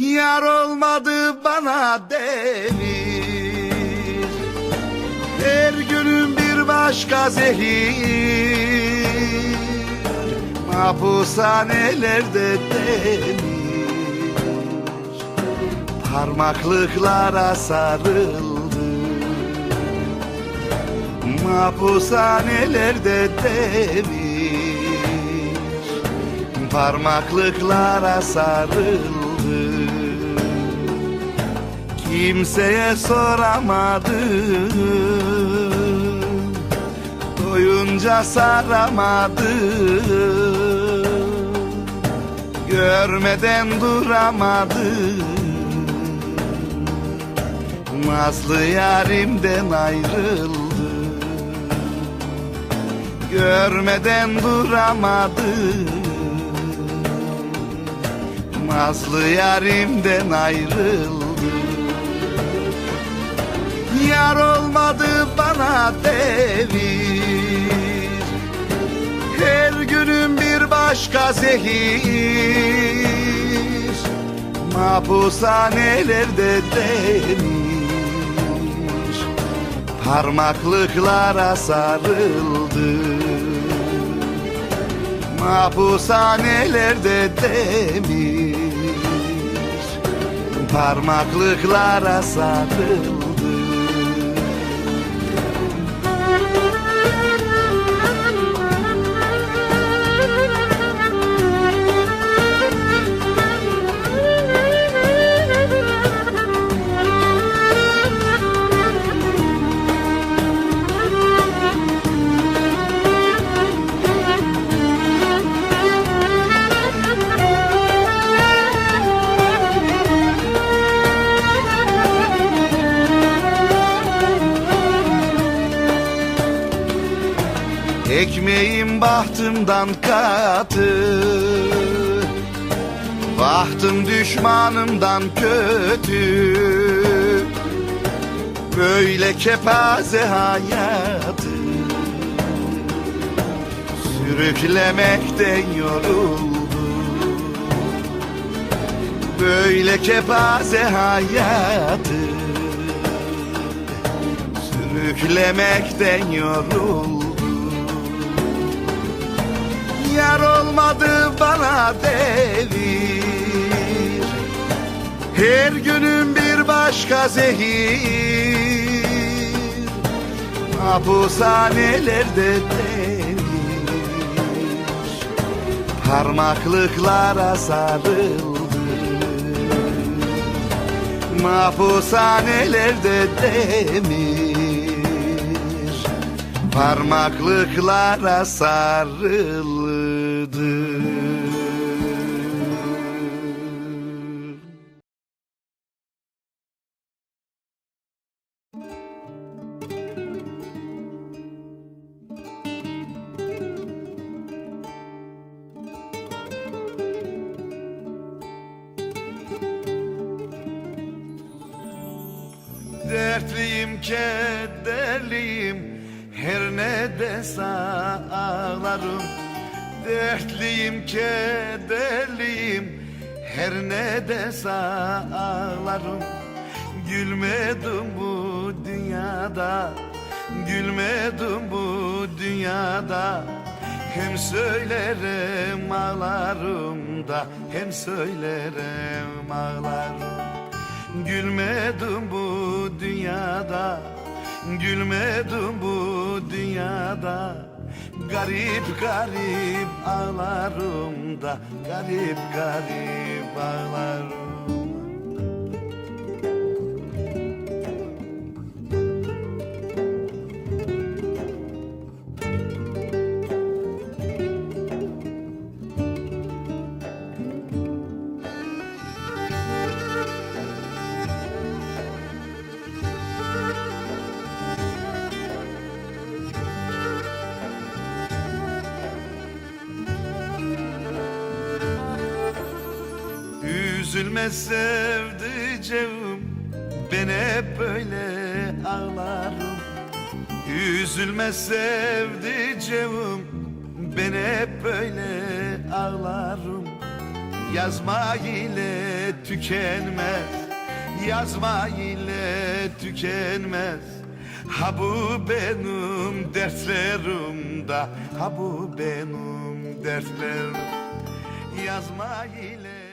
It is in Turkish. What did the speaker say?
Yar olmadı bana devir Her günüm bir başka zehir. Mahpushanelerde demir. Parmaklıklara sarıldım Mahpushanelerde demir. Parmaklıklara sarıldı Kimseye soramadım. Doyunca saramadım. Görmeden duramadım. Nazlı yarimden ayrıldı Görmeden duramadım. Nazlı yarimden ayrıldı Yar olmadı bana devir. Her günüm bir başka zehir. Mahpushanelerde demir. Parmaklıklara sarıldı. Mahpushanelerde demir. Parmaklıklara sarıldı Ekmeğim bahtımdan katı Bahtım düşmanımdan kötü. Böyle kepaze hayatı Sürüklemekten yoruldum. Böyle kepaze hayatı Sürüklemekten yoruldum Yar olmadı bana devir Her günüm bir başka zehir. Mahpushanelerde demir Parmaklıklara sarıldı. Mahpushanelerde demir Parmaklıklara sarıldı Dertliyim, kederliyim Her ne dese ağlarım Dertliyim, kederliyim. Her ne dese ağlarım Gülmedim bu dünyada. Gülmedim bu dünyada. Hem söylerim ağlarım da Hem söylerim ağlarım. Gülmedim bu dünyada. Gülmedim bu dünyada Garip garip ağlarım da Garip garip ağlarım Üzülme sevdiceğim Ben hep böyle ağlarım. Üzülme sevdiceğim Ben hep böyle ağlarım. Yazma ile tükenmez Yazma ile tükenmez. Ha bu benim dertlerim da Ha bu benim dertlerim. Yazma ile